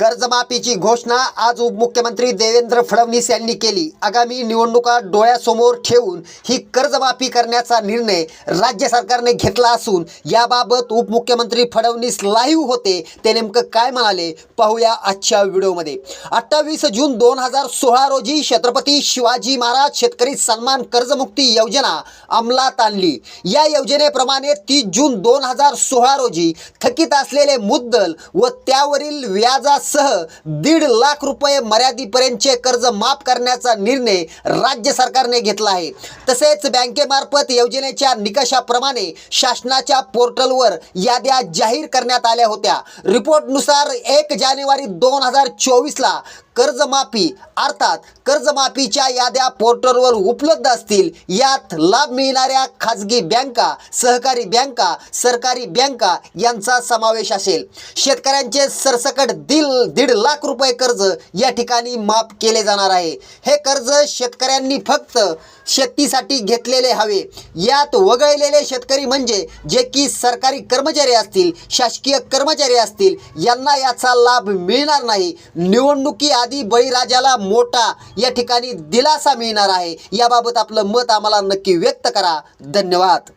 कर्जमाफीची घोषणा आज उपमुख्यमंत्री देवेंद्र फडणवीस यांनी केली. आगामी निवडणुका डोळ्यासमोर ठेवून ही कर्जमाफी करण्याचा निर्णय राज्य सरकारने घेतला असून याबाबत उपमुख्यमंत्री फडणवीस लाईव्ह होते. ते नेमकं काय म्हणाले पाहूया आजच्या व्हिडिओमध्ये. अठ्ठावीस जून दोन हजार सोळा रोजी छत्रपती शिवाजी महाराज शेतकरी सन्मान कर्जमुक्ती योजना अंमलात आणली. या योजनेप्रमाणे तीस जून दोन हजार सोळा रोजी थकीत असलेले मुद्दल व त्यावरील सह दीड लाख रुपये मर्यादेपर्यंतचे कर्ज माफ करण्याचा निर्णय राज्य सरकारने घेतला आहे. तसेच बँकेमार्फत योजनेच्या निकषाप्रमाणे शासनाच्या पोर्टलवर याद्या जाहीर करण्यात आल्या होत्या. रिपोर्टनुसार एक जानेवारी दोन हजार चोवीसला कर्जमाफी अर्थात कर्जमाफीच्या याद्या पोर्टलवर उपलब्ध असतील यात लाभ मिळणाऱ्या खाजगी बँका सहकारी बँका सरकारी बँका यांचा समावेश असेल. शेतकऱ्यांचे सरसकट दिल दीड लाख रुपये कर्ज या ठिकाणी माफ केले जाणार आहे. हे कर्ज शेतकऱ्यांनी फक्त शेतीसाठी घेतलेले हवे. यात वगळलेले शेतकरी म्हणजे जे की सरकारी कर्मचारी असतील शासकीय कर्मचारी असतील यांना याचा लाभ मिळणार नाही. निवडणुकी आधी बळीराजाला मोठा या ठिकाणी दिलासा मिळणार आहे. याबाबत आपलं मत आम्हाला नक्की व्यक्त करा. धन्यवाद.